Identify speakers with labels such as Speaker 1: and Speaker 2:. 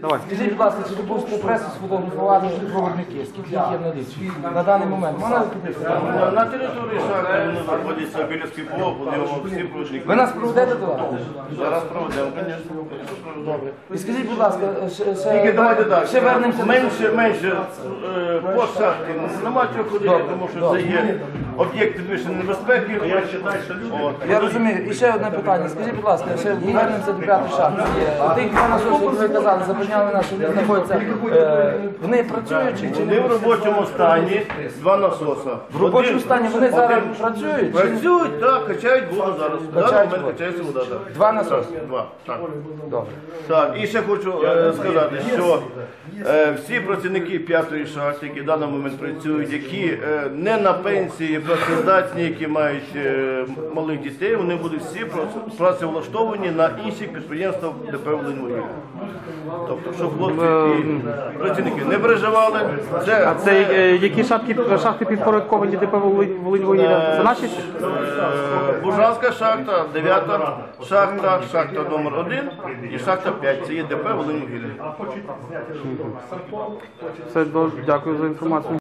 Speaker 1: Давай.
Speaker 2: Скажіть, будь ласка, чи допустите пресу сфотографувати проводники? Скільки їх є в налічі? На даний момент. Можна?
Speaker 3: На- На території шахти вони знаходяться біля скіпов, вони всі пройшли.
Speaker 2: Ви нас проведете туди?
Speaker 3: Зараз проведемо, звісно.
Speaker 2: Добре. І скажіть, будь ласка, ще,
Speaker 3: Тільки
Speaker 2: ще,
Speaker 3: давайте так.
Speaker 2: ще вернемося.
Speaker 3: Менше, менше е, по шахті нема чого ходити, тому що це є об'єкт підвищеної небезпеки. Я вважаю, що люди.
Speaker 2: Я розумію. І ще одне питання. Скажіть, будь ласка, ще вернемося до шахти. Є Тих два насоси, як ви казали, запевняли нас, що вони знаходяться. Е, вони працюють чи,
Speaker 3: Вони
Speaker 2: не
Speaker 3: в робочому стані два насоса.
Speaker 2: В робочому стані вони зараз працюють? чи-
Speaker 3: Працюють, так, качають воду зараз. В даний
Speaker 2: Качають
Speaker 3: момент
Speaker 2: воду.
Speaker 3: качається вода. так.
Speaker 2: Два насоси?
Speaker 3: Два, так.
Speaker 2: Добре.
Speaker 3: Так, і ще хочу е, сказати, що е, всі працівники п'ятої шахти, які в даний момент працюють, які е, не на пенсії, працездатні, які мають е, малих дітей, вони будуть всі працевлаштовані на інші підприємства ДП «Волиньвугілля». Тобто, щоб хлопці і працівники не переживали, це,
Speaker 1: А це е, які шахти, шахти підпорядковані ДП Волинь-Вугілля? Це наші?
Speaker 3: Е, Бужанська шахта, 9 шахта, шахта номер 1 і шахта 5. Це є ДП «Волиньвугілля».
Speaker 1: Все, дякую за інформацію.